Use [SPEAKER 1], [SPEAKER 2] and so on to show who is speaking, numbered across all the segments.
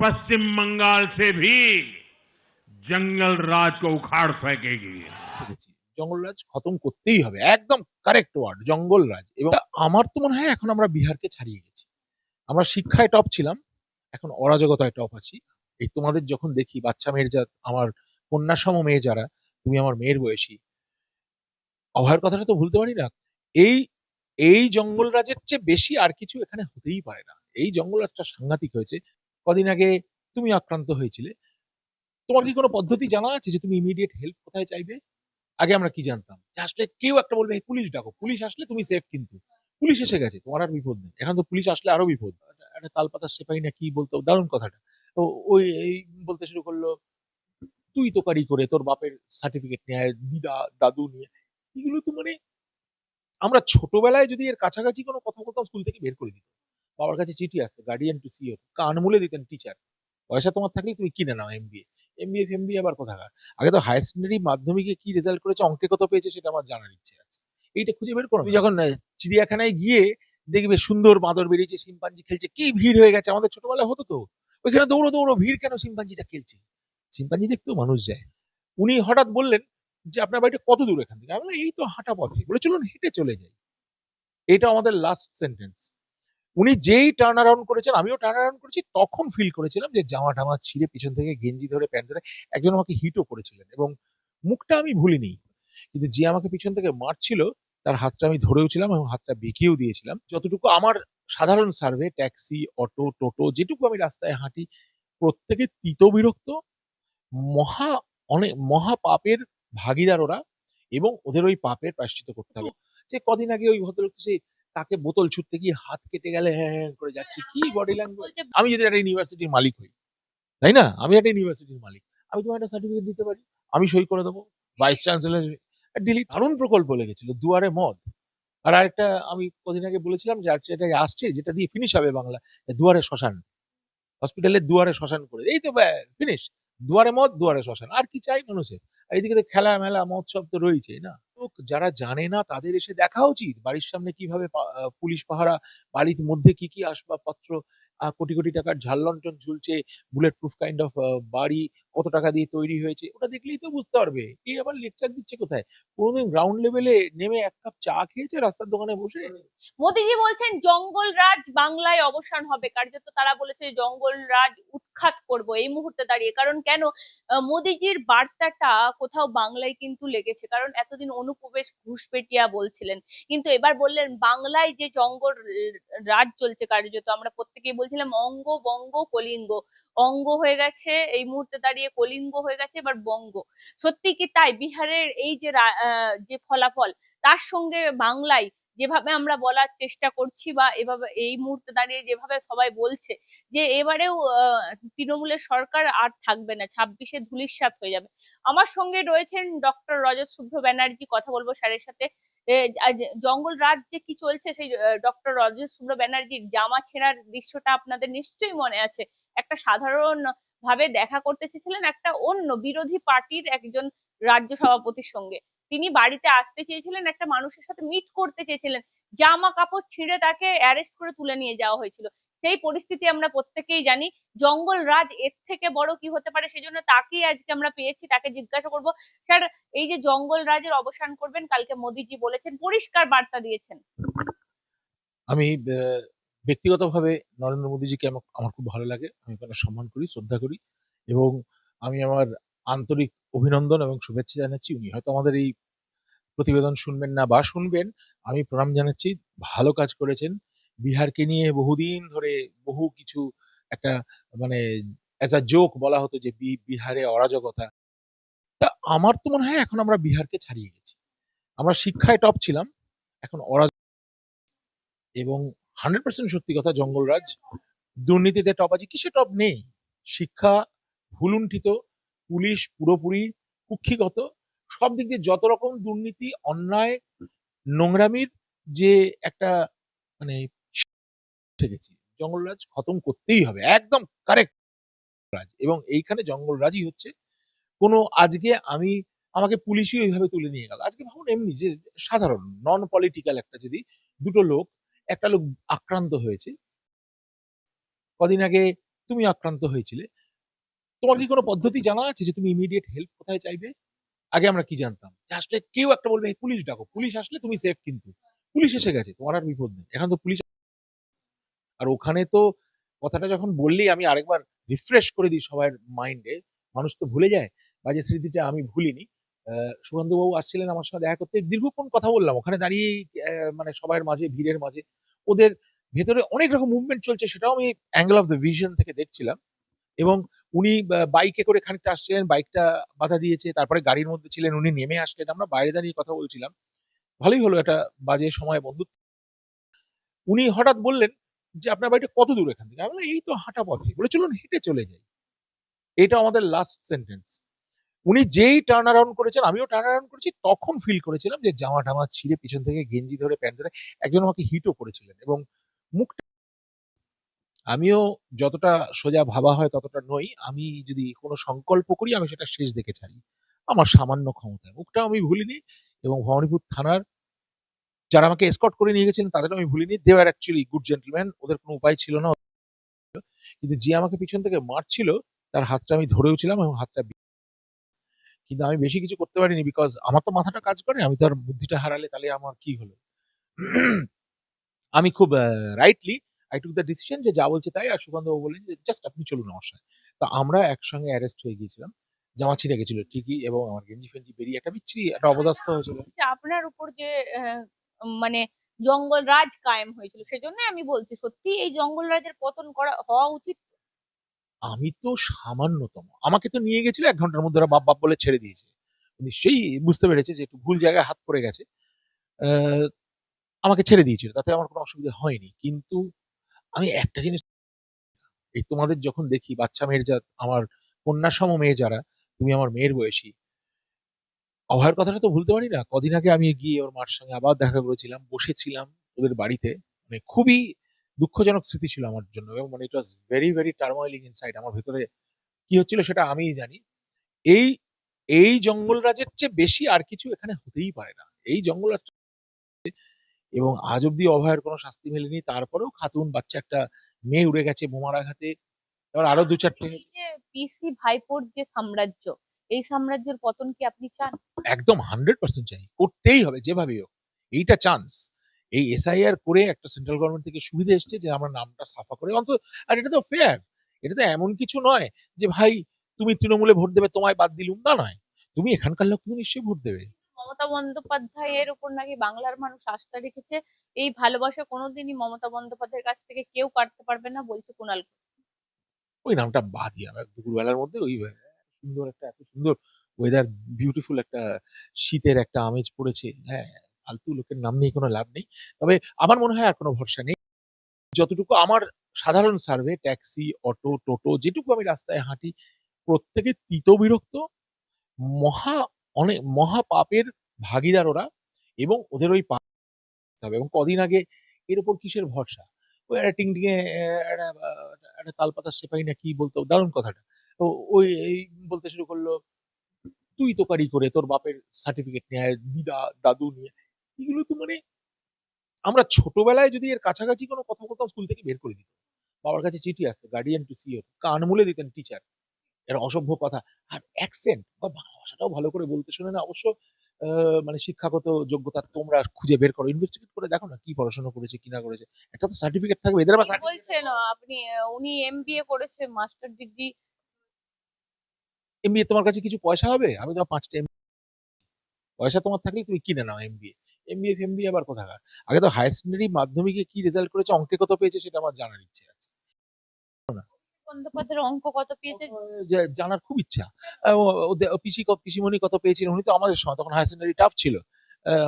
[SPEAKER 1] पश्चिम बंगाल से भी जंगल राज को उखाड़ फेंकेगी
[SPEAKER 2] দেখেছি জঙ্গলরাজ খতম করতেই হবে একদম কারেক্ট ওয়ার্ড জঙ্গলরাজ এবং আমার তো মনে হয় এখন আমরা বিহারকে ছাড়িয়ে গেছি আমরা শিক্ষায় টপ ছিলাম এখন অরাজকতায় টপ আছি এই তোমাদের যখন দেখি বাচ্চা মেয়ের যা আমার কন্যাসম মেয়ে যারা তুমি আমার মেয়ের বয়সী অভয়ের কথাটা তো ভুলতে পারি না এই এই জঙ্গলরাজের চেয়ে বেশি আর কিছু এখানে হতেই পারে না এই জঙ্গলরাজটা সাংঘাতিক হয়েছে কদিন আগে তুমি আক্রান্ত হয়েছিলে। তোমার কি কোনো পদ্ধতি জানা আছে যে তুমি ইমিডিয়েট হেল্প কোথায় চাইবে? আগে আমরা কি জানতাম? আসলে কেউ একটা বলবে পুলিশ ডাকো, পুলিশ আসলে তুমি সেফ কিন্তু। পুলিশ এসে গেছে, তোমার আর বিপদ নেই। এখন তো পুলিশ আসলে আরও বিপদ। একটা- তালপাতার সেপাই না কি বলতো? দারুণ কথাটা। তো ওই, এই বলতে শুরু করল, তুই তো কারি করে তোর বাপের সার্টিফিকেট নিয়ে, দিদা, দাদু নিয়ে। এগুলো তো মানে আমরা ছোটবেলায় যদি এর কাছাকাছি কোনো কথা বলতাম, স্কুল থেকে বের করে দিত। বাবার কাছে চিঠি আসতো গার্ডিয়ান টু সিও কান মুলে দিতেন টিচার পয়সা তোমার থাকলে তুমি কিনে নাও এমবিএ এমবিএ ফেমবিএ আবার কোথাকার? আগে তো হায়ার সেকেন্ডারি মাধ্যমিকে কি রেজাল্ট করেছে অঙ্কে কত পেয়েছে সেটা আমার জানার ইচ্ছে আছে। এইটা খুঁজে বের করো যখন চিড়িয়াখানায় গিয়ে দেখবে সুন্দর বাঁদর বেরিয়েছে শিম্পাঞ্জি খেলছে কি ভিড় হয়ে গেছে? আমাদের ছোটবেলায় হতো তো। ওইখানে দৌড়ো দৌড়ো ভিড় কেন শিম্পাঞ্জিটা খেলছে? শিম্পাঞ্জি দেখতেও মানুষ যায়। উনি হঠাৎ বললেন যে আপনার বাড়িটা কত দূর এখান থেকে? আমি এই তো হাঁটা পথে। বলে চলুন হেঁটে চলে যাই। এটা আমাদের লাস্ট সেন্টেন্স উনি যেই টার্ন অ্যারাউন্ড করেছেন আমিও টার্ন অ্যারাউন্ড করেছি তখন ফিল করেছিলাম যে জামা টামা ছিঁড়ে পিছন থেকে গেঞ্জি ধরে প্যান্ট ধরে একজন আমাকে হিটও করেছিলেন এবং মুখটা আমি ভুলিনি। কিন্তু যে আমাকে পিছন থেকে মারছিল তার হাতটা আমি ধরেও ছিলাম এবং হাতটা বেঁকিয়েও দিয়েছিলাম। যতটুকু আমার সাধারণ সার্ভে ট্যাক্সি অটো টোটো যেটুকু আমি রাস্তায় হাঁটি প্রত্যেকে তিত বিরক্ত মহা অনেক মহা পাপের ভাগিদার ওরা এবং ওদের ওই পাপের প্রায়শ্চিত করতে হবে। যে কদিন আগে ওই ভদ্রলোক সেই তাকে বোতল ছুটতে গিয়ে হাত কেটে গেলে হ্যাঁ হ্যাঁ করে যাচ্ছে। কি বডি ল্যাঙ্গুয়েজ আমি যদি একটা ইউনিভার্সিটির মালিক হই তাই না? আমি একটা ইউনিভার্সিটির মালিক। আমি তোমার একটা সার্টিফিকেট দিতে পারি আমি সই করে দেবো। ভাইস চ্যান্সেলর ডিলিট দারুণ প্রকল্প লেগেছিল দুয়ারে মদ। আর আরেকটা আমি কদিন আগে বলেছিলাম যে আর যেটা আসছে যেটা দিয়ে ফিনিশ হবে বাংলা দুয়ারে শ্মশান। হসপিটালের দুয়ারে শ্মশান করে এই তো ফিনিশ দুয়ারে মদ দুয়ারে শ্মশান। আর কি চাই মানুষের? আর এদিকে তো খেলা মেলা মহোৎসব তো রয়েছে না? লোক যারা জানে না, তাদের এসে দেখা উচিত। বাড়ির সামনে কীভাবে পুলিশ পাহারা, বাড়ির মধ্যে কি কি আসবাবপত্র কোটি কোটি টাকার ঝাল লন্ঠন ঝুলছে বুলেট প্রুফ কাইন্ড অফ বাড়ি কত টাকা দিয়ে তৈরি হয়েছে, ওটা দেখলেই তো বুঝতে পারবে। এই আবার লেকচার দিচ্ছে কোথায়? কোনোদিন গ্রাউন্ড লেভেলে নেমে এক কাপ চা খেয়েছে রাস্তার দোকানে বসে?
[SPEAKER 3] মোদিজি বলছেন জঙ্গল রাজ বাংলায় অবসান হবে। কার্যত তারা বলেছে জঙ্গল রাজ উৎখাত করব। এই মুহূর্তে দাঁড়িয়ে। কারণ কেন? মোদিজির বার্তাটা কোথাও বাংলায় কিন্তু লেগেছে। কারণ এতদিন অনুপ্রবেশ ঘুষপেটিয়া বলছিলেন। কিন্তু এবার বললেন, বাংলায় যে জঙ্গল রাজ চলছে কার্যত, আমরা প্রত্যেকেই বলছিলাম, অঙ্গ বঙ্গ কলিঙ্গ। অঙ্গ হয়ে গেছে, এই মুহূর্তে দাঁড়িয়ে কলিঙ্গ হয়ে গেছে, এবার বঙ্গ। সত্যি কি তাই? বিহারের এই যে যে ফলাফল, তার সঙ্গে বাংলায় যেভাবে আমরা বলার চেষ্টা করছি বা এভাবে এই মুহূর্তে দাঁড়িয়ে যেভাবে সবাই বলছে, যে এবারেও তৃণমূলের সরকার আর থাকবে না, ছাব্বিশে ধুলিস্বাত হয়ে যাবে। আমার সঙ্গে রয়েছেন ডক্টর রজত শুভ্র ব্যানার্জি, কথা বলব স্যারের সাথে। জঙ্গল রাজ যে কি চলছে, সেই ডক্টর রজত শুভ্র ব্যানার্জির জামা ছেঁড়ার দৃশ্যটা আপনাদের নিশ্চয়ই মনে আছে। একটা সাধারণ ভাবে দেখা করতে চেয়েছিলেন একটা অন্য বিরোধী পার্টির একজন রাজ্য সভাপতির সঙ্গে। তিনি বাড়িতে আসতে চেয়েছিলেন, একটা মানুষের সাথে মিট করতে চেয়েছিলেন। জামা কাপড় ছিঁড়ে তাকে অ্যারেস্ট করে তুলে নিয়ে যাওয়া হয়েছিল। সেই পরিস্থিতি আমরা প্রত্যেকেই জানি। জঙ্গল রাজ এর থেকে বড় কি হতে পারে সেজন্য তাকেই আজকে আমরা পেয়েছি, তাকে জিজ্ঞাসা করব, স্যার, এই যে জঙ্গল রাজের অবসান করবেন, কালকে মোদিজি বলেছেন, পরিষ্কার বার্তা দিয়েছেন।
[SPEAKER 2] আমি ব্যক্তিগতভাবে নরেন্দ্র মোদীজিকে আমার আমার খুব ভালো লাগে। আমি ওনাকে সম্মান করি, শ্রদ্ধা করি এবং আমি আমার আন্তরিক অভিনন্দন এবং শুভেচ্ছা জানাচ্ছি। উনি হয়তো আমাদের এই প্রতিবেদন শুনবেন না বা শুনবেন, আমি প্রণাম জানাচ্ছি। ভালো কাজ করেছেন। বিহারকে নিয়ে বহুদিন ধরে বহু কিছু একটা মানে অ্যাজ আ জোক বলা হতো যে বিহারে অরাজকতা। তা আমার তো মনে হয় এখন আমরা বিহারকে ছাড়িয়ে গেছি। আমরা শিক্ষায় টপ ছিলাম, এখন অরাজ এবং হান্ড্রেড পার্সেন্ট সত্যি কথা, জঙ্গলরাজ, দুর্নীতিতে টপ আছে। কিসে টপ নেই? শিক্ষা, ভুলুণ্ঠিত, পুলিশ, পুরোপুরি কুক্ষিগত। সব দিক দিয়ে যত রকম দুর্নীতি, অন্যায়, নোংরামির যে একটা মানে গেছি জঙ্গলরাজ খতম করতেই হবে। একদম কারেক্ট রাজ। এবং এইখানে জঙ্গলরাজই হচ্ছে কোনো আজকে আমি, আমাকে পুলিশই ওইভাবে তুলে নিয়ে গেল। আজকে ভাবুন এমনি যে সাধারণ নন পলিটিক্যাল একটা যদি দুটো লোক একটা লোক আক্রান্ত হয়েছে। কদিন আগে তুমি আক্রান্ত হয়েছিলে। তোমার কি কোনো পদ্ধতি জানা আছে যে তুমি ইমিডিয়েট হেল্প কোথায় চাইবে? আগে আমরা কি জানতাম? আসলে কেউ একটা বলবে পুলিশ ডাকো, পুলিশ আসলে তুমি সেফ কিন্তু। পুলিশ এসে গেছে, তোমার আর বিপদ নেই। এখন তো পুলিশ আর ওখানে তো কথাটা যখন বললি, আমি আরেকবার রিফ্রেশ করে দিই সবার মাইন্ডে মানুষ তো ভুলে যায়, বাজে স্মৃতিটা আমি ভুলিনি। আহ, সুকান্তবাবু আসছিলেন আমার সঙ্গে দেখা করতে। দীর্ঘক্ষণ কথা বললাম। ওখানে দাঁড়িয়ে মানে সবার মাঝে ভিড়ের মাঝে ওদের ভেতরে অনেক রকম মুভমেন্ট চলছে সেটাও আমি অ্যাঙ্গেল অফ দ্য ভিশন থেকে দেখছিলাম। এবং উনি বাইকে করে খানিকটা আসছিলেন বাইকটা বাধা দিয়েছে তারপরে গাড়ির মধ্যে ছিলেন উনি নেমে আসলেন। আমরা বাইরে দাঁড়িয়ে কথা বলছিলাম। ভালোই হলো একটা বাজে সময় বন্ধুত্ব। উনি হঠাৎ বললেন যে আপনার বাড়িটা কত দূর এখান থেকে? আমি এই তো হাঁটা পথে। বলে চলুন হেঁটে চলে যাই। এটা আমাদের লাস্ট সেন্টেন্স উনি যেই টার্ন অ্যারাউন্ড করেছেন, আমিও টার্ন অ্যারাউন্ড করেছি, তখন ফিল করেছিলাম যে জামা টামা ছিঁড়ে পিছন থেকে গেঞ্জি ধরে, প্যান্ট ধরে একজন আমাকে হিটও করেছিলেন এবং মুখটা আমিও যতটা সোজা ভাবা হয় ততটা নই, আমি যদি কোনো সংকল্প করি, আমি সেটা শেষ দেখে ছাড়ি। আমার সামান্য ক্ষমতায় মুখটাও আমি ভুলিনি এবং ভবানীপুর থানার যারা আমাকে এসকর্ট করে নিয়ে গেছিলেন, তাদেরও আমি ভুলিনি। They are actually good gentleman ওদের কোনো উপায় ছিল না। কিন্তু যে আমাকে পিছন থেকে মারছিল, তার হাতটা আমি ধরেও ছিলাম এবং হাতটা কিন্তু আমি বেশি কিছু করতে পারিনি বিকজ আমার তো মাথাটা কাজ করে আমি তো আর বুদ্ধিটা হারালে তাহলে আমার কি হলো? আমি খুব rightly I took the decision যে যা বলছে তাই আর বাবু বললেন যে জাস্ট আপনি চলুন আমার সঙ্গে তো আমরা একসঙ্গে অ্যারেস্ট হয়ে গিয়েছিলাম। জামা ছিঁড়ে গেছিল ঠিকই এবং আমার গেঞ্জি ফেঞ্জি বেরিয়ে একটা বিচ্ছিরি একটা অবদাস্ত হয়েছিল।
[SPEAKER 3] যে আপনার উপর যে মানে জঙ্গল রাজ কায়েম হয়েছিল সেজন্য আমি বলছি সত্যি এই জঙ্গল রাজের পতন করা হওয়া উচিত
[SPEAKER 2] আমি তো সামান্যতম। আমাকে তো নিয়ে গেছিল এক ঘণ্টার মধ্যে ওরা বাপ বাপ বলে ছেড়ে দিয়েছে। নিশ্চয়ই বুঝতে পেরেছে যে একটু ভুল জায়গায় হাত পড়ে গেছে। আমাকে ছেড়ে দিয়েছিল, তাতে আমার কোনো অসুবিধা হয়নি। কিন্তু আমি একটা জিনিস এই তোমাদের যখন দেখি, বাচ্চা মেয়ের যা, আমার কন্যা সম মেয়ে যারা, তুমি আমার মেয়ের বয়সী, অভয়ের কথাটা তো ভুলতে পারি না কদিন আগে আমি গিয়ে ওর মার সঙ্গে আবার দেখা করেছিলাম, বসেছিলাম ওদের বাড়িতে। মানে খুবই দুঃখজনক স্মৃতি ছিল আমার জন্য এবং মানে it was very very turmoiling inside আমার ভেতরে কি হচ্ছিল সেটা আমিই জানি। এই এই জঙ্গল রাজের চেয়ে বেশি আর কিছু এখানে হতেই পারে না। এই জঙ্গল রাজ এবং আজ অব্দি অভয়ের কোনো শাস্তি মেলেনি তারপরেও খাতুন বাচ্চা একটা মেয়ে উড়ে গেছে বোমার আঘাতে। এবার আরও দু চারটে
[SPEAKER 3] পিসি ভাইপোর যে সাম্রাজ্য এই সাম্রাজ্যের পতন কি আপনি চান?
[SPEAKER 2] একদম হান্ড্রেড পার্সেন্ট চাই করতেই হবে যেভাবেই হোক এইটা চান্স এই এসআইআর করে একটা সেন্ট্রাল গভর্নমেন্ট থেকে সুবিধা এসছে যে আমার নামটা সাফা করে অন্তত আর এটা তো ফেয়ার এটা তো এমন কিছু নয় যে ভাই তুমি তৃণমূলে ভোট দেবে তোমায় বাদ দিলুম তা নয়। তুমি এখানকার লোক তুমি নিশ্চয়ই ভোট দেবে।
[SPEAKER 3] মমতা বন্দ্যোপাধ্যায়ের উপর নাকি বাংলার মানুষ আস্থা রেখেছে এই ভালোবাসা কোনোদিনই মমতা বন্দ্যোপাধ্যায়ের কাছ থেকে কেউ কাটতে পারবে না বলছে কুণাল
[SPEAKER 2] ওই নামটা বাদই আমার দুপুরবেলার মধ্যে ওই সুন্দর একটা এত সুন্দর ওয়েদার বিউটিফুল একটা শীতের একটা আমেজ পড়েছে হ্যাঁ। ফালতু লোকের নাম নিয়ে কোনো লাভ নেই। তবে আমার মনে হয় আর কোনো ভরসা নেই। যতটুকু আমার সাধারণ সার্ভে ট্যাক্সি অটো টোটো যেটুকু আমি রাস্তায় হাঁটি প্রত্যেকে তিত বিরক্ত। মহা অনেক মহা পাপের ভাগিদার ওরা এবং ওদের ওই পাপ হবে এবং কদিন আগে এর উপর কিসের ভরসা? ওই একটা টিং টিঙে একটা আহ, তালপাতার সেপাই না কি বলতো? দারুণ কথাটা। তো ওই এই বলতে শুরু করল তুই তোকারি করে তোর বাপের সার্টিফিকেট নিয়ে দিদা দাদু নিয়ে। এগুলো তো মানে আমরা ছোটবেলায় যদি এর কাছাকাছি কোনো কথা বলতাম স্কুল থেকে বের করে দিত বাবার কাছে চিঠি আসতো গার্ডিয়ান টু সিও কান মুলে দিতেন টিচার এর অসভ্য কথা। আর অ্যাকসেন্ট বা বাংলা ভাষাটাও ভালো করে বলতে শোনে না অবশ্য মানে শিক্ষাগত যোগ্যতা তোমরা খুঁজে বের করো। ইনভেস্টিগেট করে দেখো না কি পড়াশোনা করেছে কি না করেছে। একটা তো সার্টিফিকেট থাকবে এদের certificate-
[SPEAKER 3] বলছেন? আপনি উনি এমবিএ করেছে মাস্টার ডিগ্রি
[SPEAKER 2] এমবিএ তোমার কাছে কিছু পয়সা হবে? আমি তোমার পাঁচটা পয়সা তোমার থাকলে তুমি কিনে নাও এমবিএ এমবিএ এমবিএ আবার কোথাকার? আগে তো হায়ার সেকেন্ডারি মাধ্যমিকে কি রেজাল্ট করেছে অঙ্কে কত পেয়েছে সেটা আমার জানার ইচ্ছে আছে।
[SPEAKER 3] বন্দ্যোপাধ্যায়ের অঙ্ক কত পেয়েছে?
[SPEAKER 2] জানার খুব ইচ্ছা। পিসি পিসিমণি কত পেয়েছিলেন? উনি তো আমাদের সময় তখন হায়ার সেকেন্ডারি টাফ ছিল।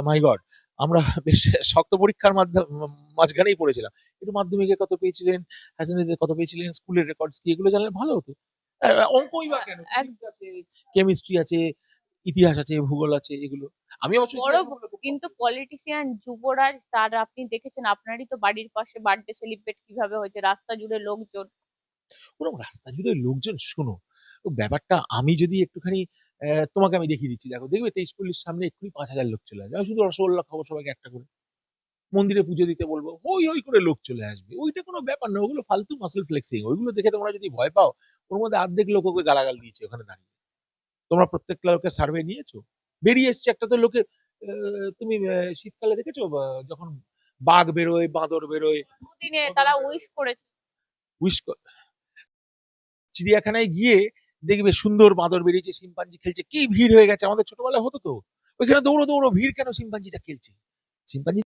[SPEAKER 2] মাই গড আমরা বেশ শক্ত পরীক্ষার মাধ্যমে মাঝখানেই পড়েছিলাম। কিন্তু মাধ্যমিকে কত পেয়েছিলেন? হায়ার সেকেন্ডারিতে কত পেয়েছিলেন? স্কুলের রেকর্ডস কি? এগুলো জানলে ভালো হতো। অঙ্কই বা কেন? আছে কেমিস্ট্রি আছে ইতিহাস আছে ভূগোল আছে এগুলো। আমি অবশ্য
[SPEAKER 3] বড় কিন্তু পলিটিশিয়ান যুবরাজ তার আপনি দেখেছেন আপনারই তো বাড়ির পাশে বার্থডে সেলিব্রেট কীভাবে হয়েছে? রাস্তা জুড়ে লোকজন।
[SPEAKER 2] ওরকম রাস্তা জুড়ে লোকজন শোনো ও ব্যাপারটা আমি যদি একটুখানি তোমাকে আমি দেখিয়ে দিচ্ছি। দেখো দেখবে তেইশ পল্লির সামনে এক্ষুনি পাঁচ হাজার লোক চলে আসবে। আমি শুধু রসগোল্লা খাব সবাইকে একটা করে। মন্দিরে পুজো দিতে বলব। ওই ওই করে লোক চলে আসবে। ওইটা কোনো ব্যাপার না ওগুলো ফালতু মাসেল ফ্লেক্সিং ওইগুলো দেখে তোমরা যদি ভয় পাও ওর মধ্যে অর্ধেক লোক ওকে গালাগাল দিয়েছে ওখানে দাঁড়িয়ে। তোমরা প্রত্যেকটা লোকের সার্ভে নিয়েছো? বেরিয়ে এসছে। একটা তো লোকে তুমি শীতকালে দেখেছ? যখন বাঘ বেরোয় বাঁদর বেরোয়।
[SPEAKER 3] তারা উইশ করেছে।
[SPEAKER 2] উইশ চিড়িয়াখানায় গিয়ে দেখবে সুন্দর বাঁদর বেরিয়েছে শিম্পাঞ্জি খেলছে। কি ভিড় হয়ে গেছে? আমাদের ছোটবেলায় হতো তো। ওইখানে দৌড়ো দৌড়ো ভিড় কেন সিম্পাঞ্জিটা খেলছে? সিম্পাঞ্জি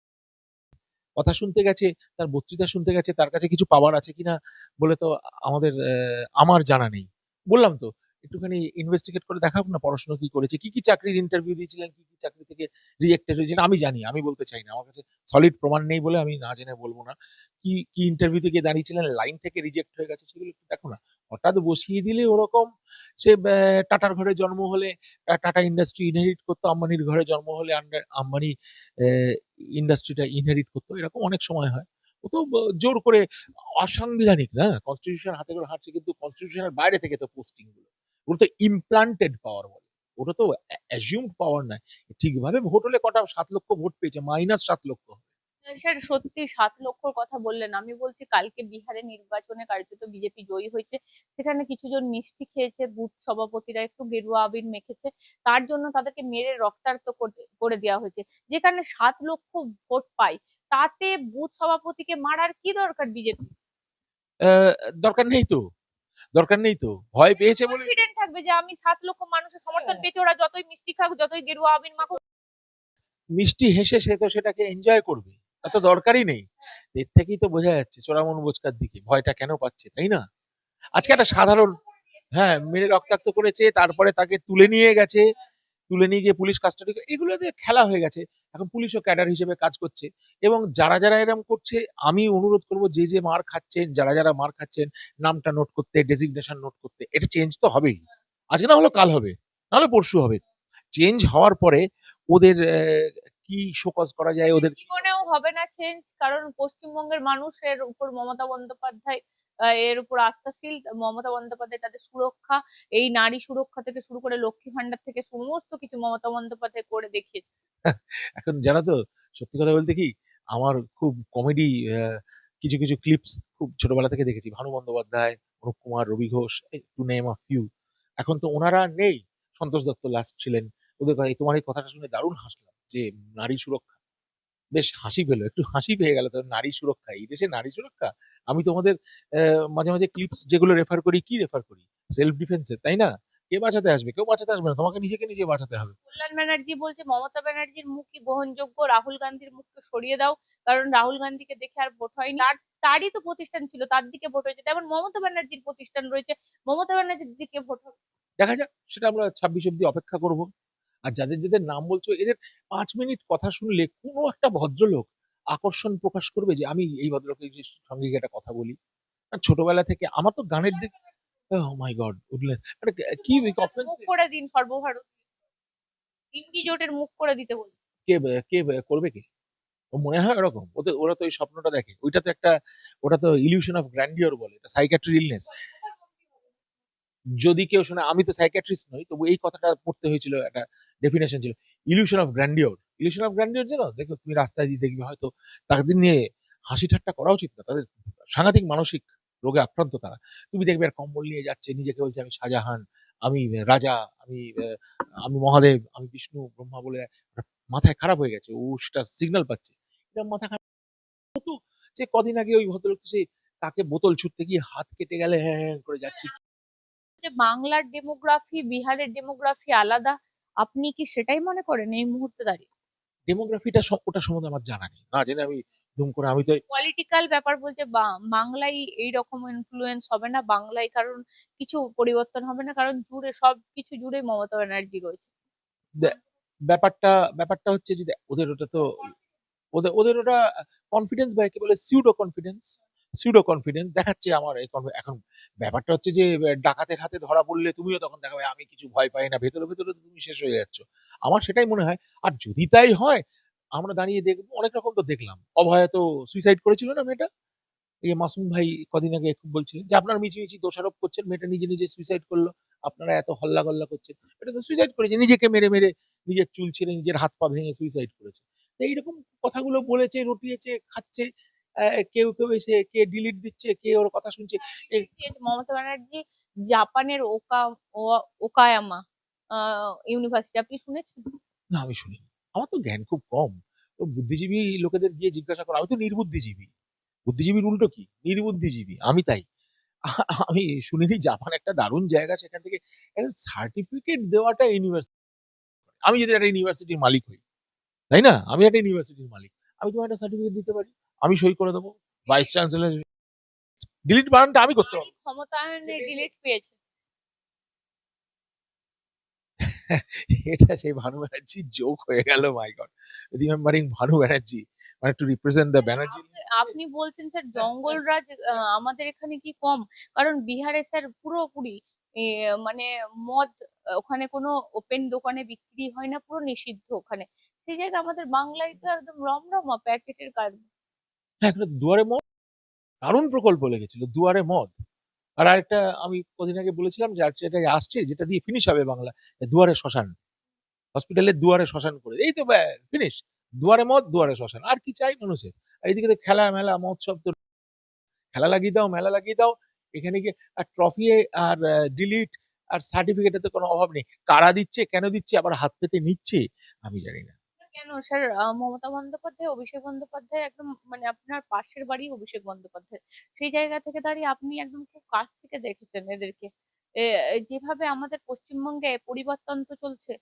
[SPEAKER 2] কথা শুনতে গেছে তার বক্তৃতা শুনতে গেছে তার কাছে কিছু পাওয়ার আছে কিনা বলে তো আমাদের আহ, আমার জানা নেই। বললাম তো একটুখানি ইনভেস্টিগেট করে দেখাব না পড়াশোনা কি করেছে, কি কি চাকরির ইন্টারভিউ দিয়েছিলেন, কি কি চাকরি থেকে রিজেক্টেড হয়েছেন আমি জানি, আমি বলতে চাই না, আমার কাছে সলিড প্রমাণ নেই বলে আমি না জেনে বলব না। কি কি ইন্টারভিউতে গিয়ে দাঁড়িয়েছিলেন লাইন থেকে রিজেক্ট হয়ে গেছে সেগুলো একটু দেখো না, হঠাৎ বসিয়ে দিলে ওরকম সে টাটার ঘরে জন্ম হলে টাটা ইন্ডাস্ট্রি ইনহেরিট করতো, আম্বানির ঘরে জন্ম হলে আন্ডার আম্বানি ইন্ডাস্ট্রিটা ইনহেরিট করতো, এরকম অনেক সময় হয়। ও তো জোর করে অসাংবিধানিক না কনস্টিটিউশন হাতে করে হাঁটছে, কিন্তু কনস্টিটিউশনের বাইরে থেকে তো পোস্টিংগুলো। ওগুলো তো ইমপ্লান্টেড পাওয়ার বলে। ওটা তো অ্যাজিউমড পাওয়ার নয়। ঠিকভাবে ভোট হলে কটা সাত লক্ষ ভোট পেয়েছে মাইনাস সাত লক্ষ
[SPEAKER 3] স্যার সত্যি সাত লক্ষর কথা বললেন। আমি বলছি কালকে বিহারে নির্বাচনে কার্যত বিজেপি জয়ী হয়েছে। সেখানে কিছুজন মিষ্টি খেয়েছে বুথ সভাপতিরা একটু গেরুয়া আবির মেখেছে। তার জন্য তাদেরকে মেরে রক্তাক্ত করে দেওয়া হয়েছে। যেখানে সাত লক্ষ ভোট পায় তাতে বুথ সভাপতিকে মারার কি দরকার বিজেপি?
[SPEAKER 2] দরকার নেই তো। দরকার নেই তো? ভয় পেয়েছে বলে
[SPEAKER 3] কনফিডেন্ট থাকবে যে আমি সাত লক্ষ মানুষের সমর্থন
[SPEAKER 2] হ্যাঁ।
[SPEAKER 3] পেয়েছি ওরা যতই মিষ্টি খাক যতই গেরুয়া আবির মাখুক।
[SPEAKER 2] মিষ্টি হেসে সে তো সেটাকে এনজয় করবে। এত দরকারই নেই। এর থেকেই তো বোঝা যাচ্ছে চোরামন বোচকার দিকে। ভয়টা কেন পাচ্ছে তাই না? আজকে একটা সাধারণ হ্যাঁ মেরে রক্তাক্ত করেছে তারপরে তাকে তুলে নিয়ে গেছে। তুলে নিয়ে গিয়ে পুলিশ কাস্টাডি এগুলো খেলা হয়ে গেছে। এখন পুলিশও ক্যাডার হিসেবে কাজ করছে। এবং যারা যারা এরকম করছে আমি অনুরোধ করব যে যে মার খাচ্ছেন যারা যারা মার খাচ্ছেন নামটা নোট করতে ডেজিগনেশন নোট করতে এটা চেঞ্জ তো হবেই। আজকে না হলো কাল হবে নাহলে পরশু হবে। চেঞ্জ হওয়ার পরে ওদের কি শোকজ করা যায় ওদের
[SPEAKER 3] জীবনেও হবে না চেঞ্জ কারণ পশ্চিমবঙ্গের মানুষের উপর মমতা বন্দ্যোপাধ্যায় এর উপর আস্থাশীল মমতা বন্দ্যোপাধ্যায় তাদের সুরক্ষা, এই নারী সুরক্ষা থেকে শুরু করে লক্ষ্মী ভান্ডার থেকে সমস্ত কিছু মমতা বন্দ্যোপাধ্যায় করে দেখিয়েছে।
[SPEAKER 2] এখন জানো তো, সত্যি কথা বলতে কি, আমার খুব কমেডি কিছু কিছু ক্লিপস খুব ছোটবেলা থেকে দেখেছি। Bhanu Bandyopadhyay, Anup Kumar, Robi Ghosh to name of few এখন তো ওনারা নেই। সন্তোষ দত্ত লাস্ট ছিলেন। ওদের তোমার এই কথাটা শুনে দারুণ হাসলাম যে, নারী সুরক্ষা বেশ হাসি পেল। একটু হাসি পেয়ে গেল তো নারী সুরক্ষা। এই দেশে নারী সুরক্ষা? আমি তোমাদের মাঝে মাঝে ক্লিপস যেগুলো রেফার করি কি রেফার করি? সেলফ ডিফেন্সের তাই না? কে বাঁচাতে আসবে? কেউ বাঁচাতে আসবে না। তোমাকে নিজেকে নিজে বাঁচাতে হবে।
[SPEAKER 3] কল্যাণ ব্যানার্জি বলছে মমতা ব্যানার্জির মুখ কি গ্রহণযোগ্য। রাহুল গান্ধীর মুখকে সরিয়ে দাও। কারণ রাহুল গান্ধীকে দেখে আর ভোট হয়নি। তার তারই তো প্রতিষ্ঠান ছিল তার দিকে ভোট হয়েছে। তেমন মমতা ব্যানার্জির প্রতিষ্ঠান রয়েছে। মমতা ব্যানার্জির দিকে ভোট হবে
[SPEAKER 2] দেখা যাক সেটা আমরা ছাব্বিশ অব্দি অপেক্ষা করব। আর যাদের যাদের নাম বলছো এদের পাঁচ মিনিট কথা শুনলে কোনো একটা ভদ্রলোক আকর্ষণ প্রকাশ করবে যে আমি এই ভদ্রলোকের সঙ্গে একটা কথা বলি। ছোটবেলা থেকে আমার তো গানের দিক মাই গড উঠলেন। মানে কি অফেন্স
[SPEAKER 3] করে দিন সর্বভারত। ইন্ডি জোটের মুখ করে দিতে বলি।
[SPEAKER 2] কে কে করবে কে? মনে হয় ওরকম। ওদের ওরা তো ওই স্বপ্নটা দেখে। ওইটা তো একটা ওটা তো ইলিউশন অফ গ্র্যান্ডিওর বলে। এটা সাইকাট্রি ইলনেস যদি কেউ শোনে, আমি তো সাইকিয়াট্রিস্ট নই, তবু এই কথাটা পড়তে হয়েছিল, একটা ডেফিনেশন ছিল illusion of grandeur illusion of grandeur জানো দেখো তুমি রাস্তায় দিয়ে দেখবে হয়তো তাদের নিয়ে হাসি ঠাট্টা করা উচিত না, তাদের সাংঘাতিক মানসিক রোগে আক্রান্ত তারা। তুমি দেখবে আর কম্বল নিয়ে যাচ্ছে, নিজেকে বলছে, আমি শাহজাহান, আমি রাজা, আমি আমি মহাদেব, আমি বিষ্ণু, ব্রহ্মা বলে মাথায় খারাপ হয়ে গেছে, ও সেটা সিগন্যাল পাচ্ছে। এটা মাথা খারাপ ও তো যে কদিন আগে ওই ভদ্রলোক সেই তাকে বোতল ছুটতে গিয়ে হাত কেটে গেলে হ্যাঁ হ্যাঁ করে যাচ্ছে।
[SPEAKER 3] যে বাংলার ডেমোগ্রাফি বিহারের ডেমোগ্রাফি আলাদা আপনি কি সেটাই মনে করেন এই মুহূর্তে দাঁড়িয়ে?
[SPEAKER 2] ডেমোগ্রাফিটা ওটা সম্বন্ধে আমার জানা নেই। না জেনে আমি দুম করে আমি তো
[SPEAKER 3] পলিটিক্যাল ব্যাপার বলতে বা- বাংলায় এই রকম ইনফ্লুয়েন্স হবে না বাংলায় কারণ কিছু পরিবর্তন হবে না কারণ জুড়ে সব কিছু জুড়ে মমতা ব্যানার্জি রয়েছে।
[SPEAKER 2] ব্যাপারটা ব্যাপারটা হচ্ছে যে ওদের ওটা তো ওদের ওদের ওটা কনফিডেন্স বা একে বলে সিউডো কনফিডেন্স সিউডো কনফিডেন্স দেখাচ্ছে আমার এখন ব্যাপারটা হচ্ছে যে ডাকাতের হাতে ধরা পড়লে তুমিও তখন দেখাবে, আমি কিছু ভয় পাই না, ভেতরে ভেতরে তুমি শেষ হয়ে যাচ্ছ। আমার সেটাই মনে হয়। আর যদি তাই হয়, আমরা দাঁড়িয়ে দেখব অনেক রকম তো দেখলাম। অভয়া তো সুইসাইড করেছিল না মেয়েটা? এই মাসুম ভাই কদিন আগে খুব বলছিলেন যে, আপনারা মিছিমিছি দোষারোপ করছেন, মেয়েটা নিজে নিজে সুইসাইড করল, আপনারা এত হল্লা গল্লা করছেন। এটা তো সুইসাইড করেছে, নিজেকে মেরে মেরে নিজের চুল ছিঁড়ে নিজের হাত পা ভেঙে সুইসাইড করেছে। এইরকম কথাগুলো বলেছে, রটিয়েছে, খাচ্ছে। কেউ কেউ এসে কে ডিলিট দিচ্ছে কে ওর কথা শুনছে।
[SPEAKER 3] মমতা ব্যানার্জি জাপানের ওকা ওকায়ামা ইউনিভার্সিটি। আপনি শুনেছেন?
[SPEAKER 2] না আমি শুনি আমার তো জ্ঞান খুব কম। তো বুদ্ধিজীবী লোকেদের গিয়ে জিজ্ঞাসা করো আমি তো নির্বুদ্ধিজীবী। বুদ্ধিজীবীর উল্টো কি? নির্বুদ্ধিজীবী আমি তাই। আমি শুনিনি জাপান একটা দারুণ জায়গা সেখান থেকে সার্টিফিকেট দেওয়াটা ইউনিভার্সিটি আমি যদি একটা ইউনিভার্সিটির মালিক হই তাই না? আমি একটা ইউনিভার্সিটির মালিক। আমি তোমার একটা সার্টিফিকেট দিতে পারি? আমি সই করে দেবো ভাইস চ্যান্সেলর ডিলিট বানানটা আমি করতে পারব।
[SPEAKER 3] ক্ষমতায়নে ডিলিট পেয়েছে।
[SPEAKER 2] এটা সেই ভানু ব্যানার্জি জোক হয়ে গেল my god remembering Bhanu Banerjee মানে টু রিপ্রেজেন্ট দ্য ব্যানার্জি
[SPEAKER 3] আপনি বলছেন স্যার জঙ্গলরাজ আহ, আমাদের এখানে কি কম? কারণ বিহারে স্যার পুরোপুরি মানে মদ ওখানে কোনো ওপেন দোকানে বিক্রি হয় না পুরো নিষিদ্ধ ওখানে। সেই জায়গায় আমাদের বাংলায় তো একদম রমরমা প্যাকেটের কাজ।
[SPEAKER 2] হ্যাঁ একটা দুয়ারে মদ দারুণ প্রকল্প লেগেছিল, দুয়ারে মদ। আর আরেকটা আমি কদিন আগে বলেছিলাম যে যেটা আসছে, যেটা দিয়ে ফিনিশ হবে বাংলা দুয়ারে শ্মশান। হসপিটালের দুয়ারে শ্মশান করে এই তো ফিনিশ দুয়ারে মদ, দুয়ারে শ্মশান। আর কি চাই মানুষের? আর এদিকে তো খেলা মেলা মহোৎসব তো খেলা লাগিয়ে দাও, মেলা লাগিয়ে দাও। এখানে গিয়ে, আর ট্রফি আর ডিলিট আর সার্টিফিকেটের তো কোনো অভাব নেই। কারা দিচ্ছে, কেন দিচ্ছে, আবার হাত পেতে নিচ্ছে? আমি জানি না।
[SPEAKER 3] কেন? স্যার মমতা বন্দ্যোপাধ্যায় অভিষেক বন্দ্যোপাধ্যায় একদম মানে আপনার পাশের বাড়ি অভিষেক বন্দ্যোপাধ্যায়। সেই জায়গা থেকে দাঁড়িয়ে আপনি একদম খুব কাছ থেকে দেখেছেন এদেরকে। যেভাবে আমাদের পশ্চিমবঙ্গে পরিবর্তন তো চলছে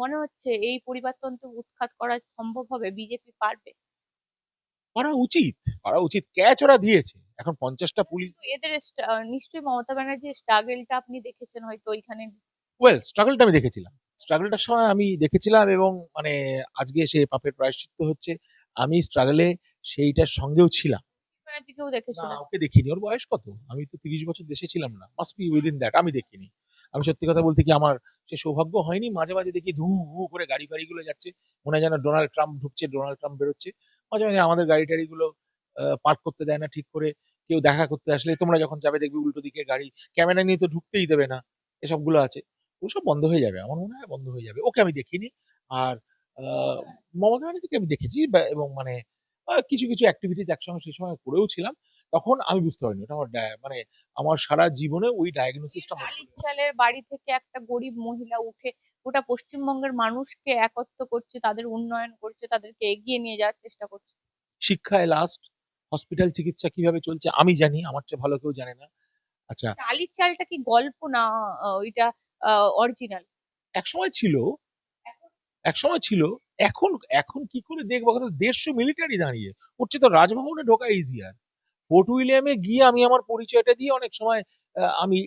[SPEAKER 3] মনে হচ্ছে এই পরিবর্তন তো উৎখাত করা সম্ভব হবে বিজেপি পারবে।
[SPEAKER 2] করা উচিত করা উচিত। ক্যাচ ওরা দিয়েছে। এখন পঞ্চাশটা পুলিশ
[SPEAKER 3] এদের নিশ্চয়ই মমতা ব্যানার্জির স্ট্রাগলটা আপনি দেখেছেন হয়তো ওইখানে।
[SPEAKER 2] ওয়েল স্ট্রাগলটা আমি দেখেছিলাম। স্ট্রাগলটার সময় আমি দেখেছিলাম এবং মানে আজকে সে পাপের প্রায়শ্চিত্ত হচ্ছে। আমি স্ট্রাগলে সেইটার সঙ্গেও ছিলাম। না ওকে দেখিনি। ওর বয়স কত? আমি তো তিরিশ বছর দেশে ছিলাম না। মাস্ট বি উইদিন দ্যাট আমি দেখিনি। আমি সত্যি কথা বলতে কি আমার সে সৌভাগ্য হয়নি। মাঝে মাঝে দেখি ধু ধু করে গাড়ি ফাড়িগুলো যাচ্ছে। মনে হয় যেন ডোনাল্ড ট্রাম্প ঢুকছে ডোনাল্ড ট্রাম্প বেরোচ্ছে। মাঝে মাঝে আমাদের গাড়ি টাড়িগুলো পার্ক করতে দেয় না ঠিক করে। কেউ দেখা করতে আসলে তোমরা যখন যাবে দেখবে উল্টো দিকে গাড়ি। ক্যামেরা নিয়ে তো ঢুকতেই দেবে না। এসবগুলো আছে। ওসব বন্ধ হয়ে যাবে। আমার মনে হয় বন্ধ হয়ে যাবে। ওকে আমি দেখিনি। আর মমতা ব্যানার্জিকে আমি দেখেছি এবং মানে কিছু কিছু অ্যাক্টিভিটিস একসঙ্গে সেই সময় করেও ছিলাম। তখন আমি বুঝতে পারিনি। ওটা আমার মানে আমার সারা জীবনে ওই ডায়াগনোসিসটা
[SPEAKER 3] চালের বাড়ি থেকে একটা গরিব মহিলা উঠে গোটা পশ্চিমবঙ্গের মানুষকে একত্র করছে তাদের উন্নয়ন করছে তাদেরকে এগিয়ে নিয়ে যাওয়ার চেষ্টা করছে।
[SPEAKER 2] শিক্ষায় লাস্ট হসপিটাল চিকিৎসা কীভাবে চলছে আমি জানি আমার চেয়ে ভালো কেউ জানে না। আচ্ছা
[SPEAKER 3] টালির চালটা কি গল্প না ওইটা অরিজিনাল
[SPEAKER 2] এক সময় ছিল এক সময় ছিল, এখন এখন কি করে দেখব? দেড়শো মিলিটারি দাঁড়িয়ে। হচ্ছে তো রাজভবনে ঢোকা ইজিয়ার ফোর্ট উইলিয়ামে গিয়ে আমি আমার পরিচয়টা দিয়ে অনেক সময় আমি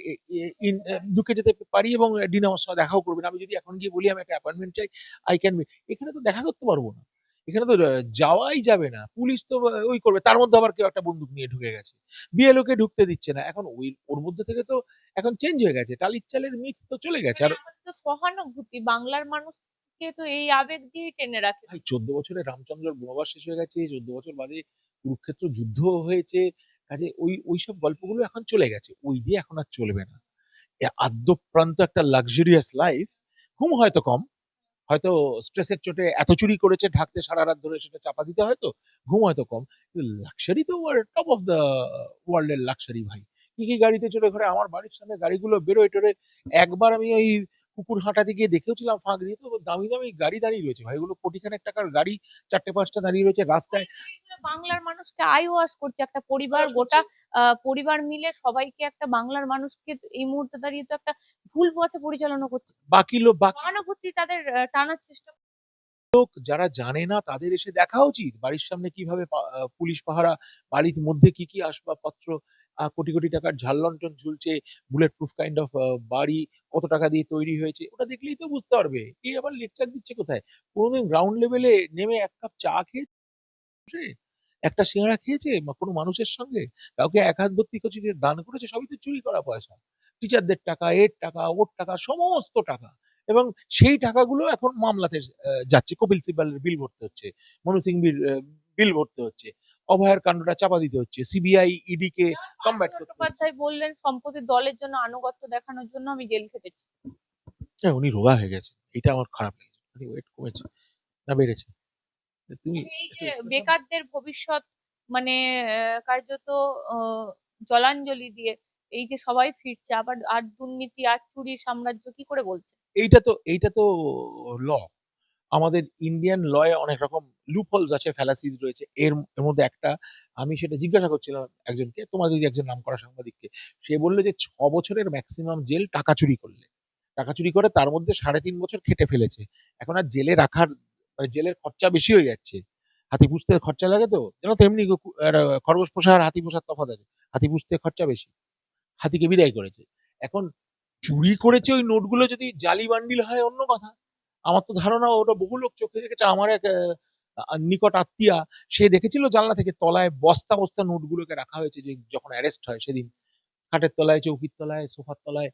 [SPEAKER 2] ঢুকে যেতে পারি এবং ডিন আমার দেখাও করবেন আমি যদি এখন গিয়ে বলি, আমি একটা অ্যাপয়েন্টমেন্ট চাই আই ক্যান এখানে তো দেখা করতে পারব না। এখানে তো যাওয়াই যাবে না। পুলিশ তো ওই করবে। তার মধ্যে আবার কেউ একটা বন্দুক নিয়ে ঢুকে গেছে। বিএলওকে ঢুকতে দিচ্ছে না। এখন ওই ওর মধ্যে থেকে তো এখন চেঞ্জ হয়ে গেছে। টালির চালের মিথ তো চলে গেছে। আর
[SPEAKER 3] মানে তো সহানুভূতি। বাংলার মানুষকে তো এই আবেগ দিয়েই টেনে রাখে।
[SPEAKER 2] ভাই চোদ্দ বছরে রামচন্দ্রের বনবাস শেষ হয়ে গেছে। চোদ্দ বছর বাদে কুরুক্ষেত্র যুদ্ধ হয়েছে। কাজে ওই ওইসব গল্পগুলো এখন চলে গেছে। ওই দিয়ে এখন আর চলবে না। আদ্যপ্রান্ত একটা লাক্সারিয়াস লাইফ ঘুম হয়তো কম। হয়তো স্ট্রেসের চোটে এত চুরি করেছে, ঢাকতে সারা রাত ধরে সেটা চাপা দিতে হয়তো ঘুম হয়তো কম। লাক্সারি তো টপ অফ দ্য ওয়ার্ল্ডের লাক্সারি ভাই। কি কি গাড়িতে চড়ে ঘরে? আমার বাড়ির সামনে গাড়িগুলো বেরোয় টোরে একবার আমি ওই কুকুর হাঁটাতে গিয়ে দেখেওছিলাম ফাঁক দিয়ে তো দামি দামি গাড়ি দাঁড়িয়ে রয়েছে ভাই। এগুলো কোটিখানেক টাকার গাড়ি চারটে পাঁচটা দাঁড়িয়ে রয়েছে রাস্তায়।
[SPEAKER 3] বাংলার মানুষকে আই ওয়াশ করছে একটা পরিবার গোটা আহ, পরিবার মিলে সবাইকে একটা বাংলার মানুষকে এই মুহূর্তে দাঁড়িয়ে তো একটা ভুল পথে পরিচালনা করছে।
[SPEAKER 2] বাকি লোক বাকি
[SPEAKER 3] তাদের টানার চেষ্টা
[SPEAKER 2] লোক যারা জানে না তাদের এসে দেখা উচিত। বাড়ির সামনে কীভাবে পুলিশ পাহারা বাড়ির মধ্যে কি কি আসবাবপত্র কোটি কোটি টাকার ঝাল লন্ঠন ঝুলছে বুলেট প্রুফ কাইন্ড অফ বাড়ি কত টাকা দিয়ে তৈরি হয়েছে, ওটা দেখলেই তো বুঝতে পারবে। এই আবার লেকচার দিচ্ছে কোথায়? কোনোদিন গ্রাউন্ড লেভেলে নেমে এক কাপ চা খেয়ে একটা সিঙ্গাড়া খেয়েছে কোনো মানুষের সঙ্গে? কাউকে এক হাত ভর্তি দিয়ে দান করেছে? সবই তো চুরি করা পয়সা। টিচারদের টাকা, এর টাকা, ওর টাকা, সমস্ত টাকা। এবং সেই টাকাগুলো এখন মামলাতে যাচ্ছে। কপিল সিব্বালের বিল ভরতে হচ্ছে। মনু সিং বিল ভরতে হচ্ছে। অভয়ার কাণ্ডটা চাপা দিতে হচ্ছে। সিবিআই ইডি কে কমব্যাট করতে।
[SPEAKER 3] চট্টোপাধ্যায় বললেন সম্প্রতি দলের জন্য আনুগত্য দেখানোর জন্য আমি জেল খেটেছি।
[SPEAKER 2] হ্যাঁ উনি রোগা হয়ে গেছে। এটা আমার খারাপ লেগেছে। উনি ওয়েট কমেছে। না বেড়েছে। তুমি
[SPEAKER 3] এই যে বেকারদের ভবিষ্যৎ মানে কার্যত জলাঞ্জলি দিয়ে এই যে সবাই ফিরছে আবার আর দুর্নীতি আর চুরির সাম্রাজ্য কি করে বলছে?
[SPEAKER 2] এইটা তো এইটা তো ল আমাদের ইন্ডিয়ান লয়ে অনেক রকম লুপহোলস আছে ফ্যালাসিস রয়েছে। এর এর মধ্যে একটা আমি সেটা জিজ্ঞাসা করছিলাম একজনকে, তোমার যদি একজন নাম করা সাংবাদিককে? সে বলল যে, ছ বছরের ম্যাক্সিমাম জেল টাকা চুরি করলে। টাকা চুরি করে তার মধ্যে সাড়ে তিন বছর খেটে ফেলেছে। এখন আর জেলে রাখার মানে জেলের খরচা বেশি হয়ে যাচ্ছে। হাতি পুষতে খরচা লাগে তো? যেন তেমনি খরগোশ পোষা আর হাতি পোষার তফাৎ আছে। হাতি পুষতে খরচা বেশি। হাতিকে বিদায় করেছে। এখন চুরি করেছে ওই নোটগুলো যদি জালি বান্ডিল হয়, অন্য কথা। আমার তো ধারণা ওটা বহু লোক চোখে দেখেছে আমার এক নিকট আত্মীয়া সে দেখেছিল জানলা থেকে তলায় বস্তা বস্তা নোটগুলোকে রাখা হয়েছে যে যখন অ্যারেস্ট হয় সেদিন। খাটের তলায় চৌকির তলায় সোফার তলায়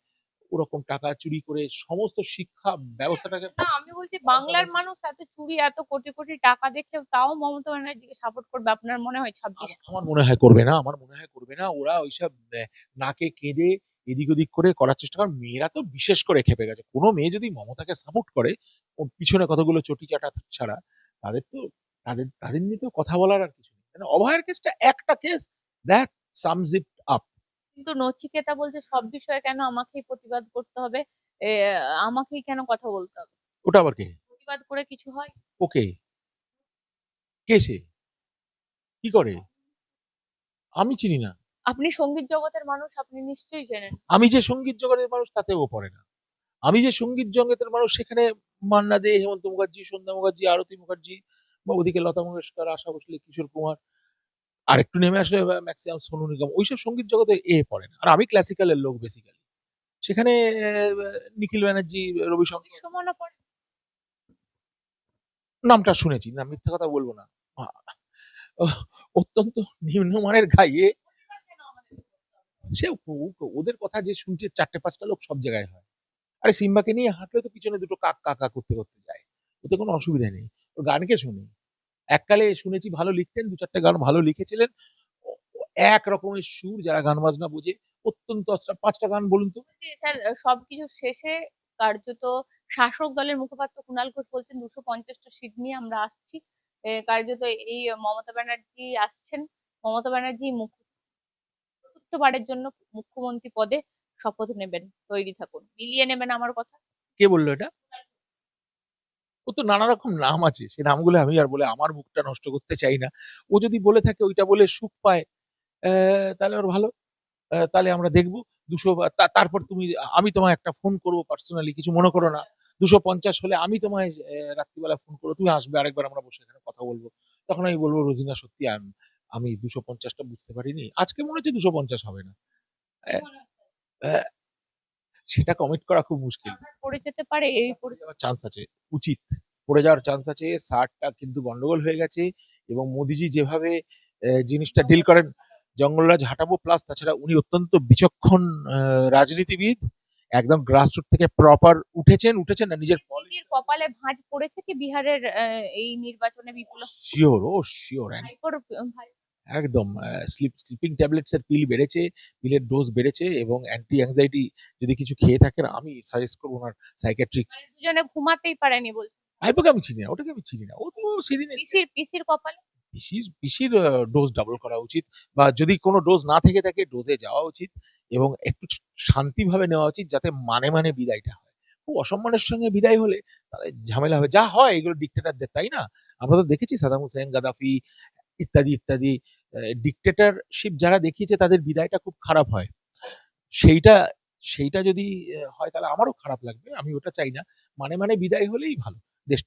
[SPEAKER 2] ওরকম টাকা চুরি করে সমস্ত শিক্ষা ব্যবস্থাটাকে
[SPEAKER 3] না আমি বলছি বাংলার মানুষ এত চুরি এত কোটি কোটি টাকা দেখছে তাও মমতা ব্যানার্জিকে সাপোর্ট করবে আপনার মনে হয় ছাব্বিশ?
[SPEAKER 2] আমার- মনে হয় করবে না আমার মনে হয় করবে না। ওরা ওইসব নাকে কেঁদে এদিক ওদিক করে করার চেষ্টা করে মেয়েরা তো বিশেষ করে খেপে গেছে। কোনো মেয়ে যদি মমতাকে সাপোর্ট করে ওর পিছনে কতগুলো চটি চাটা ছাড়া তাদের তো তাদের তাদের নিয়ে তো কথা বলার আর কিছু নেই। মানে অভয়ের কেসটা একটা case that sums it up
[SPEAKER 3] কিন্তু নচিকেতা বলছে সব বিষয়ে কেন আমাকেই প্রতিবাদ করতে হবে? আমাকেই কেন কথা বলতে হবে?
[SPEAKER 2] ওটা আবার কে?
[SPEAKER 3] প্রতিবাদ করে কিছু হয়?
[SPEAKER 2] ওকে। কে সে? কি করে? আমি চিনি না।
[SPEAKER 3] আপনি সংগীত জগতের মানুষ আপনি নিশ্চয়ই জানেন।
[SPEAKER 2] আমি যে সংগীত জগতের মানুষ তাতেও পড়ে না। আমি যে সংগীত জগতের মানুষ সেখানে মান্না দে হেমন্ত মুখার্জি সন্ধ্যা মুখার্জি আরতি মুখার্জি বা ওদিকে লতা মঙ্গেশকর আশা ভোসলে কিশোর কুমার আর একটু নেমে আসলে ম্যাক্সিমাম সোনু নিগম ওইসব সংগীত জগতে এ পড়ে না। আর আমি ক্লাসিক্যালের লোক বেসিক্যালি সেখানে নিখিল ব্যানার্জি রবিশঙ্কর
[SPEAKER 3] বিশ্বমনা পড়ে?
[SPEAKER 2] নামটা শুনেছি না মিথ্যা কথা বলব না। অত্যন্ত নিম্নমানের গাইয়ে সে ওদের কথা যে শুনছে চারটে পাঁচটা লোক সব জায়গায় হয়। আরে সিম্বাকে নিয়ে হাঁটলে তো পিছনে দুটো কাক কাকা করতে করতে যায়। ওতে কোনো অসুবিধা নেই। ওর গানকে শুনি। এককালে শুনেছি ভালো লিখতেন, দু চারটে গান ভালো লিখেছিলেন। এক রকমের সুর যারা গান বাজনা বোঝে, অত্যন্ত পাঁচটা গান বলুন তো।
[SPEAKER 3] স্যার সবকিছু শেষে কার্যত শাসক দলের মুখপাত্র কুণাল ঘোষ বলছেন, দুশো পঞ্চাশটা সিট নিয়ে আমরা আসছি। কার্যত এই মমতা ব্যানার্জি আসছেন। মমতা ব্যানার্জি মুখ চতুর্থবারের জন্য মুখ্যমন্ত্রী পদে শপথ নেবেন। তৈরি থাকুন। মিলিয়ে নেবেন আমার কথা?
[SPEAKER 2] কে বলল এটা? ও তো নানা রকম নাম আছে। সে নামগুলো আমি আর বলে আমার মুখটা নষ্ট করতে চাই না। ও যদি বলে থাকে ওইটা বলে সুখ পায় তাহলে ওর ভালো। তাহলে আমরা দেখব। দুশো তারপর তুমি, আমি তোমায় একটা ফোন করব পার্সোনালি কিছু মনে করো না। দুশো পঞ্চাশ হলে আমি তোমায় রাত্রিবেলা ফোন করব। তুমি আসবে আরেকবার, আমরা বসে এখানে কথা বলব। তখন আমি বলব, রোজিনা, সত্যি আম- দুশো পঞ্চাশটা বুঝতে পারিনি। আজকে মনে হচ্ছে দুশো পঞ্চাশ হবে না। সেটা কমিট করা খুব মুশকিল।
[SPEAKER 3] পড়ে যেতে পারে এই
[SPEAKER 2] পড়ে যাওয়ার চান্স আছে উচিত। পড়ে যাওয়ার চান্স আছে ষাটটা কিন্তু গন্ডগোল হয়ে গেছে এবং মোদিজি যেভাবে জিনিসটা ডিল করেন জঙ্গলরাজ হাঁটাবো প্লাস তাছাড়া উনি অত্যন্ত বিচক্ষণ আহ, রাজনীতিবিদ। একদম গ্রাসরুট থেকে প্রপার উঠেছেন উঠেছেন না নিজের
[SPEAKER 3] দিদির কপালে ভাঁজ পড়েছে কি বিহারের এই নির্বাচনে বিপুল?
[SPEAKER 2] শিওর ও শিওর
[SPEAKER 3] ভাই
[SPEAKER 2] একদম স্লিপ স্লিপিং ট্যাবলেটস এর পিল বেড়েছে পিলের ডোজ বেড়েছে এবং অ্যান্টি অ্যাংজাইটি যদি কিছু খেয়ে থাকেন আমি সাজেস্ট করব ওনার সাইকেট্রিক
[SPEAKER 3] মানে দুজনে ঘুমাতেই পারেনি বলছে
[SPEAKER 2] আইপোকে আমি চিনি না ওটাকে আমি চিনি না ও তো সেদিন
[SPEAKER 3] পিসির পিসির কপালে?
[SPEAKER 2] পিসির পিসির ডোজ ডাবল করা উচিত বা যদি কোনো ডোজ না থেকে থাকে ডোজে যাওয়া উচিত এবং একটু শান্তিভাবে নেওয়া উচিত যাতে মানে মানে বিদায়টা হয়। খুব অসম্মানের সঙ্গে বিদায় হলে তাহলে ঝামেলা হবে যা হয় এগুলো ডিক্টেটারদের তাই না? আমরা তো দেখেছি সাদাম হুসেন, গাদাফি, ইত্যাদি ইত্যাদি ডিক্টেটারশিপ যারা দেখিয়েছে তাদের বিদায়টা খুব খারাপ হয়। সেইটা সেইটা যদি হয় তাহলে আমারও খারাপ লাগবে, আমি ওটা চাই না। মানে মানে বিদায় হলেই ভালো। দেশটা